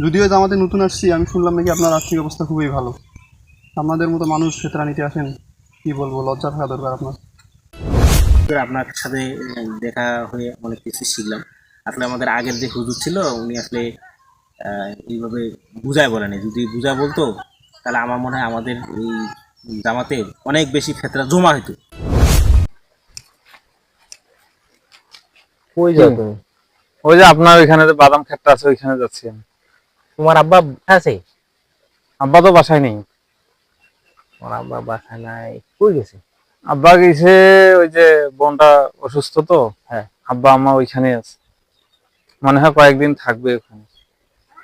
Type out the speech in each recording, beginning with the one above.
যদিও জামাতে নতুন আসছি আমি শুনলাম নাকি আপনার আর্থিক অবস্থা খুবই ভালো। আপনাদের মতো মানুষ ফেতরা নিতে আসেন কি বলব লজ্জা থাকা দরকার আপনার। আপনার সাথে দেখা হয়ে অনেক কিছু শিখলাম। আসলে আমাদের আগের যে হুজুর ছিল উনি আসলে আহ, এইভাবে বুঝায় বলেনি। যদি বুঝায় বলতো তাহলে আমার মনে হয় আমাদের এই জামাতে অনেক বেশি ক্ষেত্রে জমা যাও ওই যে আপনার ওইখানে যে বাদাম ক্ষেতটা আছে ওইখানে যাচ্ছি আমি। তোমার আব্বা আছে? আব্বা তো বাসায় নেই। তোমার আব্বা বাসায় নাই। কই গেছে? আব্বা গেছে ওই যে বোনটা অসুস্থ তো। হ্যাঁ। আব্বা আম্মা ওইখানে আছে। মনে হয় কয়েকদিন থাকবে ওখানে।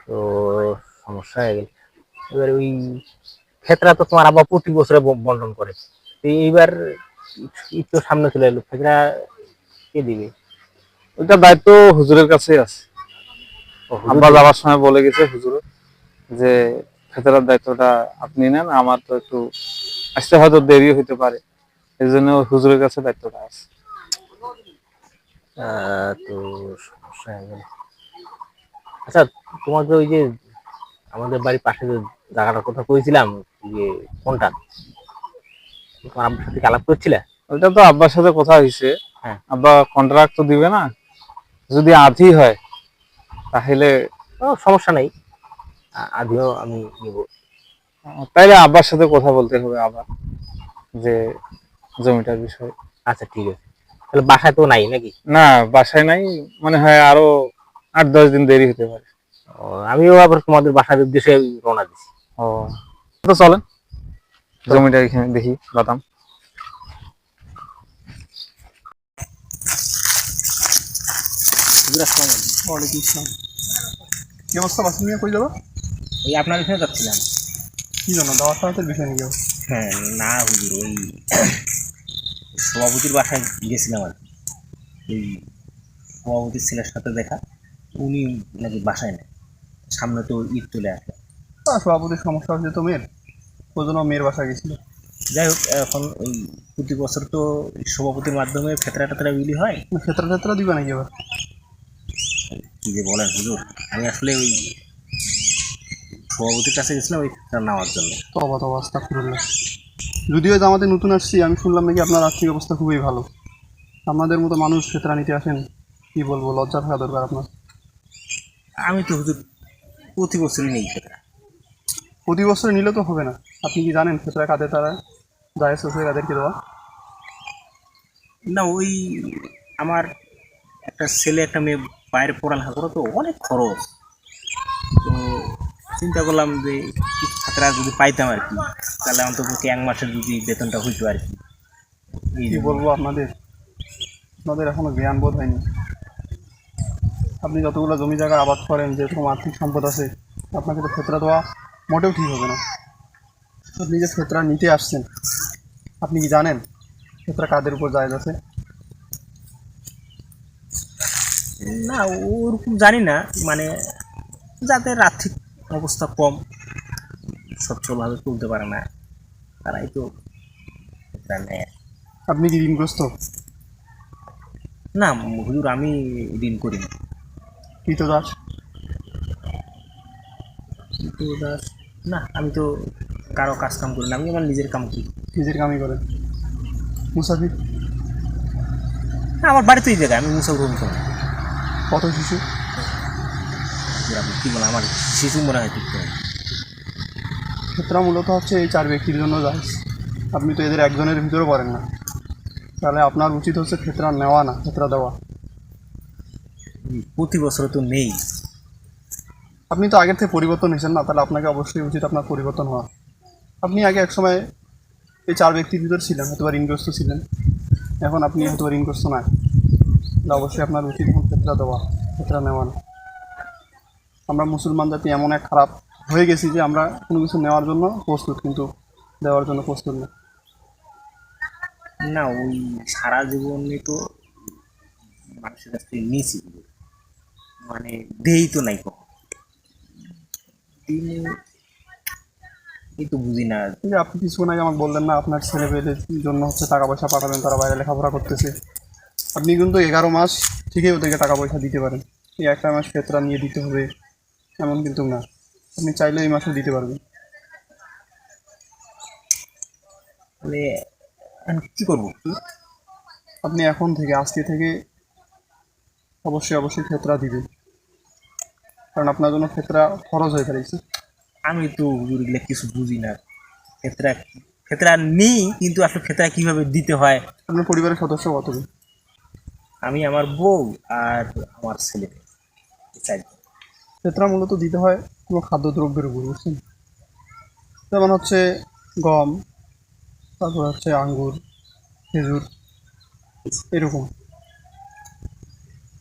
তো সমস্যা হয়ে গেল। এবার ওই ক্ষেত্রা তো তোমার আব্বা প্রতি বছরে বন্টন করে। এইবার ঈদ তো সামনে চলে এলো। ক্ষেত্রা কে দিবে? ওইটা দায়িত্ব হুজুরের কাছে আছে। আব্বা দিবে। যাওয়ার সময় বলে গেছে হুজুর যে ফেতরার দায়িত্বটা আপনি নেন আমার তো একটু আসতে হয়তো দেরি হইতে পারে। এই জন্য হুজুরের কাছে দায়িত্বটা আছে। তো সমস্যা আচ্ছা তোমার যে ওই যে আমাদের বাড়ির পাশে যে জায়গাটার কথা কইছিলাম যে কোনটা? তোমার আব্বার সাথে আলাপ করছিলে? ওইটা তো আব্বার সাথে কথা হয়েছে হ্যাঁ। আব্বা কন্ট্রাক্ট তো দিবে না। যদি আধি হয় তাহলে সমস্যা নেই। আ- আধিও আমি নিব। তাইলে আব্বার সাথে কথা বলতে হবে আবার যে জমিটার বিষয়ে। আচ্ছা ঠিক আছে। তাহলে বাসায় তো নাই নাকি? না বাসায় নাই মনে হয় আরও আট দশ দিন দেরি হতে পারে। আমিও আবার তোমাদের বাসার উদ্দেশ্যে রওনা দিছি। ও তো চলেন জমিটা এখানে দেখি বাদাম। আসসালামু। আলাইকুম। অবস্থা? বাসন নিয়ে কই যাব? ওই আপনার এখানে যাচ্ছিলাম। কি জন্য? দাওয়াত টাওয়াতের বিষয় নিয়ে হ্যাঁ না হুজুর ওই সভাপতির বাসায় গেছিলাম আর কি। ওই সভাপতির ছেলের সাথে দেখা উনি নাকি বাসায় নেই। সামনে তো ঈদ চলে আসে। সভাপতির সমস্যা হচ্ছে তো মেয়ের। ওই জন্য মেয়ের বাসা গেছিল। যাই হোক এখন ওই প্রতি বছর তো সভাপতির মাধ্যমে ফেতরা টেতরা বিলি হয়। ক্ষেত্রা ক্ষেত্রা দিবে নাকি এবার কি যে বলেন হুজুর? আমি আসলে ওই সভাপতির কাছে গেছিলাম ওই নেওয়ার জন্য। তবা তবা আস্তা করলে যদিও আমাদের নতুন আসছি আমি শুনলাম নাকি আপনার আর্থিক অবস্থা খুবই ভালো। আপনাদের মতো মানুষ ক্ষেত্রা নিতে আসেন কি বলব লজ্জা থাকা দরকার আপনার। আমি তো হুজুর প্রতি বছরই নেই প্রতি বছর নিলে তো হবে না। আপনি কি জানেন ক্ষেত্রা কাদের তারা জায়েজ আছে কাদেরকে দেওয়া? না ওই আমার একটা ছেলে একটা মেয়ে বাইরে পড়ালেখা করে তো অনেক খরচ। তো চিন্তা করলাম যে কিছু ছাত্রা যদি পাইতাম আর কি তাহলে অন্তত এক মাসের যদি বেতনটা হইতো আর কি। কি বলব আপনাদের? আপনাদের এখনও জ্ঞান বোধ হয়নি। আপনি যতগুলো জমি জায়গা আবাদ করেন যেরকম আর্থিক সম্পদ আছে আপনাকে তো ক্ষেত্রা দেওয়া মোটেও ঠিক হবে না। আপনি যে ক্ষেত্রা নিতে আসছেন আপনি কি জানেন ক্ষেত্রা কাদের উপর জায়গা আছে? না ওরকম জানি না। মানে যাদের আর্থিক অবস্থা কম সচ্ছলভাবে তুলতে পারে না তারাই তো নেয় আপনি কি ঋণগ্রস্ত? না হুজুর আমি ঋণ করি না। কৃত দাস? দাস? না আমি তো কারও কাজ কাম করি না আমি আমার নিজের কাম করি। নিজের কামই করেন। মুসাফির? না আমার বাড়িতেই জায়গা আমি মুসা গ্রহণ করি। কত শিশু? কি বলেন আমার শিশু মনে হয় ঠিক করে। ক্ষেত্রা মূলত হচ্ছে এই চার ব্যক্তির জন্য যায় আপনি তো এদের একজনের ভিতরে পড়েন না। তাহলে আপনার উচিত হচ্ছে ক্ষেত্রা নেওয়া না ক্ষেত্রা দেওয়া। প্রতি বছর তো নেই। আপনি তো আগের থেকে পরিবর্তন হয়েছেন না তাহলে আপনাকে অবশ্যই উচিত আপনার পরিবর্তন হওয়া। আপনি আগে এক সময় এই চার ব্যক্তির ভিতর ছিলেন হয়তো বা ঋণগ্রস্ত ছিলেন। এখন আপনি হয়তো বা ঋণগ্রস্ত না অবশ্যই আপনার উচিত ক্ষেত্রা দেওয়া ক্ষেত্রা নেওয়া না। আমরা মুসলমান জাতি এমন এক খারাপ হয়ে গেছি যে আমরা কোনো কিছু নেওয়ার জন্য প্রস্তুত কিন্তু দেওয়ার জন্য প্রস্তুত না। না ওই সারা জীবনে তো মানুষের কাছ থেকে নিয়েছি। মানে দেই তো নাই কখন এই তো বুঝি না। আপনি কিছুক্ষণ আগে আমাকে বললেন না আপনার ছেলে পেলের জন্য হচ্ছে টাকা পয়সা পাঠাবেন তারা বাইরে লেখাপড়া করতেছে। আপনি কিন্তু এগারো মাস ঠিকই ওদেরকে টাকা পয়সা দিতে পারেন। এই একটা মাস ক্ষেত্রা নিয়ে দিতে হবে এমন কিন্তু না। আপনি চাইলে এই মাসে দিতে পারবেন। তাহলে আমি কি করব? আপনি এখন থেকে আজকে থেকে অবশ্যই অবশ্যই ক্ষেত্রা দিবেন। কারণ আপনার জন্য ক্ষেত্রা খরচ হয়ে ফেলেছে। আমি তো হুজুর এগুলো কিছু বুঝি না। ক্ষেত্রা ক্ষেত্রা নিই কিন্তু আসলে ক্ষেত্রা কীভাবে দিতে হয়? আপনার পরিবারের সদস্য কতজন আমি আমার বউ আর আমার ছেলে চারজন। ক্ষেত্রা মূলত দিতে হয় কোনো খাদ্যদ্রব্যের উপর বুঝছেন? যেমন হচ্ছে গম তারপর হচ্ছে আঙ্গুর খেজুর এরকম।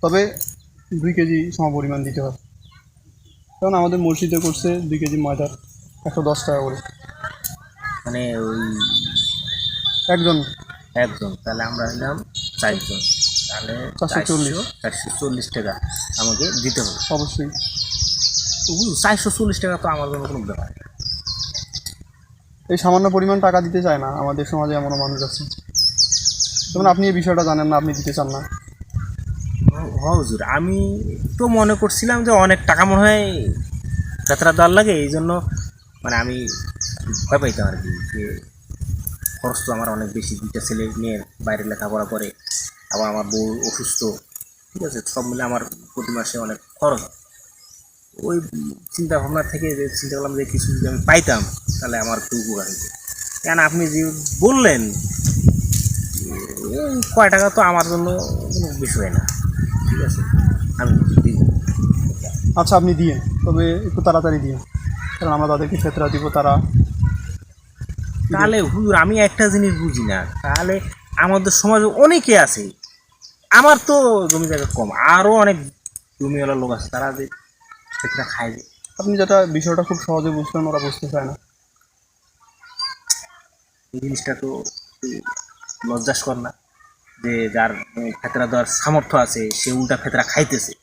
তবে দুই কেজি সমপরিমাণ দিতে হয়। কারণ আমাদের মসজিদে করছে দুই কেজি ময়দার একশো দশ টাকা করে। মানে ওই একজন। একজন তাহলে আমরা নিলাম চারজন। তাহলে চারশো চল্লিশ। চারশো চল্লিশ টাকা আমাকে দিতে হবে। অবশ্যই। চারশো চল্লিশ টাকা তো আমার জন্য কোনো ব্যাপার এই সামান্য পরিমাণ টাকা দিতে চায় না আমাদের সমাজে এমনও মানুষ আছে। যেমন আপনি এই বিষয়টা জানেন না আপনি দিতে চান না। হুজুর আমি তো মনে করছিলাম যে অনেক টাকা মনে হয় যাত্রা দেওয়ার লাগে এই জন্য মানে আমি ভয় পাইতাম আর কি যে খরচ তো আমার অনেক বেশি দুইটা ছেলে মেয়ের বাইরে লেখাপড়া করে। আবার আমার বউ অসুস্থ ঠিক আছে? সব মিলে আমার প্রতি মাসে অনেক খরচ। ওই চিন্তা ভাবনা থেকে যে চিন্তা করলাম যে কিছু যদি আমি পাইতাম তাহলে আমার একটু উপকার হতো কেন আপনি যে বললেন এই কয় টাকা তো আমার জন্য কোনো বিষয় না ঠিক আছে? আমি দিব আচ্ছা আপনি দিয়ে তবে একটু তাড়াতাড়ি দিয়ে কারণ আমরা তাদেরকে ক্ষেত্রা দিব তারা তাহলে হুজুর আমি একটা জিনিস বুঝি না। তাহলে আমাদের সমাজে অনেকে আছে আমার তো জমি জায়গা কম আরও অনেক জমিওয়ালা লোক আছে তারা যে সেটা খায় যে। আপনি যেটা বিষয়টা খুব সহজে বুঝলেন ওরা বুঝতে চায় না। এই জিনিসটা তো একটু লজ্জাস্কর না যে যার ফেতরা দেওয়ার সামর্থ্য আছে সে উল্টা ফেতরা খাইতেছে।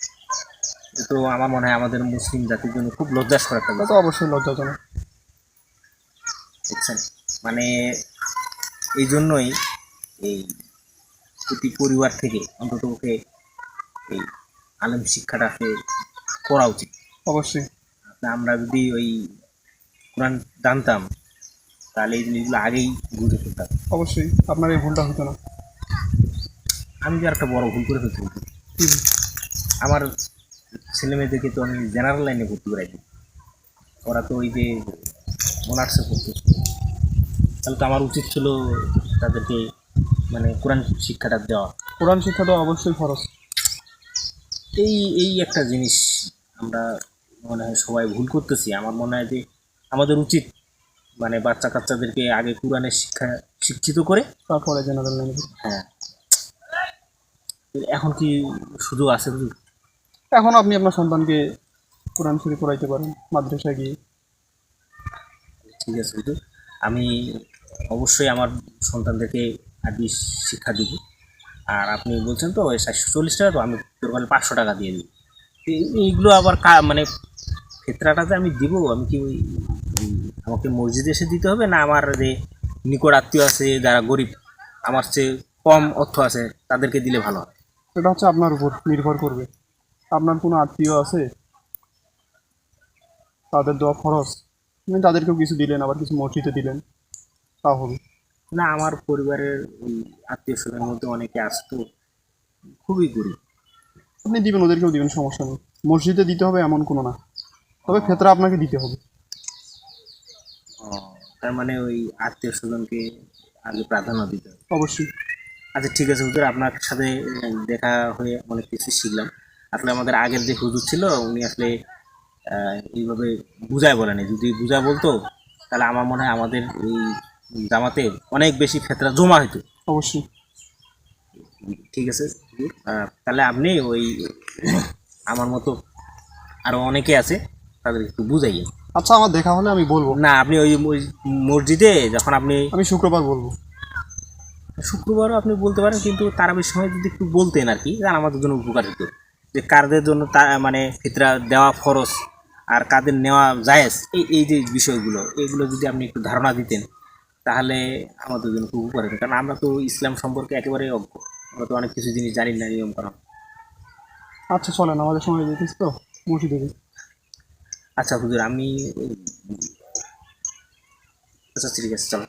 তো আমার মনে হয় আমাদের মুসলিম জাতির জন্য খুব লজ্জাস্কর একটা এটা বিষয়। তো অবশ্যই লজ্জাজনক। বুঝছেন? মানে এই জন্যই এই প্রতি পরিবার থেকে অন্তত ওকে এই আলেম শিক্ষাটাকে করা উচিত। অবশ্যই। আমরা যদি ওই কোরআন জানতাম তাহলে এই জিনিসগুলো আগেই বুঝে ফেলতাম। অবশ্যই আপনার এই ভুলটা হতো না। আমি যে একটা বড় ভুল করে ফেলতে আমার ছেলে মেয়েদেরকে তো আমি জেনারেল লাইনে ভর্তি করাই দিই। ওরা তো ওই যে অনার্সে পড়তো তাহলে তো আমার উচিত ছিল তাদেরকে মানে কোরআন শিক্ষাটা দেওয়া। কোরআন শিক্ষা তো অবশ্যই খরচ এই এই একটা জিনিস আমরা মনে হয় সবাই ভুল করতেছি। আমার মনে হয় যে আমাদের উচিত মানে বাচ্চা কাচ্চাদেরকে আগে কোরআনের শিক্ষা শিক্ষিত করে তারপরে জেনারেল হ্যাঁ। এখন কি শুধু আছে? এখন আপনি আপনার সন্তানকে কোরআন শরীফ পড়াইতে পারেন মাদ্রাসায় গিয়ে। ঠিক আছে আমি অবশ্যই আমার সন্তানদেরকে আরবি শিক্ষা দিব আর আপনি বলছেন তো চারশো চল্লিশ টাকা তো আমি তোর পাঁচশো টাকা দিয়ে দিই। এইগুলো আবার কা মানে ক্ষেত্রাটাতে আমি দিব? আমি কি ওই, আমাকে মসজিদে এসে দিতে হবে না আমার যে নিকট আত্মীয় আছে, যারা গরিব, আমার চেয়ে কম অর্থ আছে, তাদেরকে দিলে ভালো হয়? এটা হচ্ছে আপনার উপর নির্ভর করবে। আপনার কোনো আত্মীয় আছে? তাদের দেওয়া খরচ আপনি তাদেরকেও কিছু দিলেন, আবার কিছু মসজিদে দিলেন, তা হবে। না আমার পরিবারের ওই আত্মীয় স্বজনের মধ্যে অনেকে আসতো। খুবই গরিব। আপনি দিবেন ওদেরকেও দিবেন সমস্যা নেই। মসজিদে দিতে হবে এমন কোনো না। তবে ক্ষেত্রে আপনাকে দিতে হবে। ও, তার মানে ওই আত্মীয় স্বজনকে আগে প্রাধান্য দিতে হবে। অবশ্যই। আচ্ছা ঠিক আছে হুজুর আপনার সাথে উম, দেখা হয়ে অনেক কিছু শিখলাম। আসলে আমাদের আগের যে হুজুর ছিল উনি আসলে আহ, এইভাবে বুঝায় বলেনি। যদি বুঝায় বলতো তাহলে আমার মনে হয় আমাদের এই জামাতে অনেক বেশি ক্ষেত্রে জমা হইতো। অবশ্যই। ঠিক আছে তাহলে আপনি ওই আমার মতো আরও অনেকে আছে তাদের একটু বুঝাইয়েন আচ্ছা আমার দেখা হলে আমি বলব। না আপনি ওই মসজিদে যখন আপনি আমি শুক্রবার বলব। শুক্রবারও আপনি বলতে পারেন কিন্তু তারাবির সময় যদি একটু বলতেন আর কি তাহলে আমাদের জন্য উপকার হতো যে কারদের জন্য তা মানে ফিতরা দেওয়া খরচ আর কাদের নেওয়া জায়েজ এই এই যে বিষয়গুলো এগুলো যদি আপনি একটু ধারণা দিতেন। তাহলে আমাদের জন্য খুব উপকার হবে। কারণ আমরা তো ইসলাম সম্পর্কে একেবারে অজ্ঞ। আমরা তো অনেক কিছু জিনিস জানি না নিয়ম কারণ আচ্ছা চলেন আমাদের সময় যেতেছি তো। মসজিদে। আচ্ছা হুজুর আমি আচ্ছা ঠিক আছে চলো।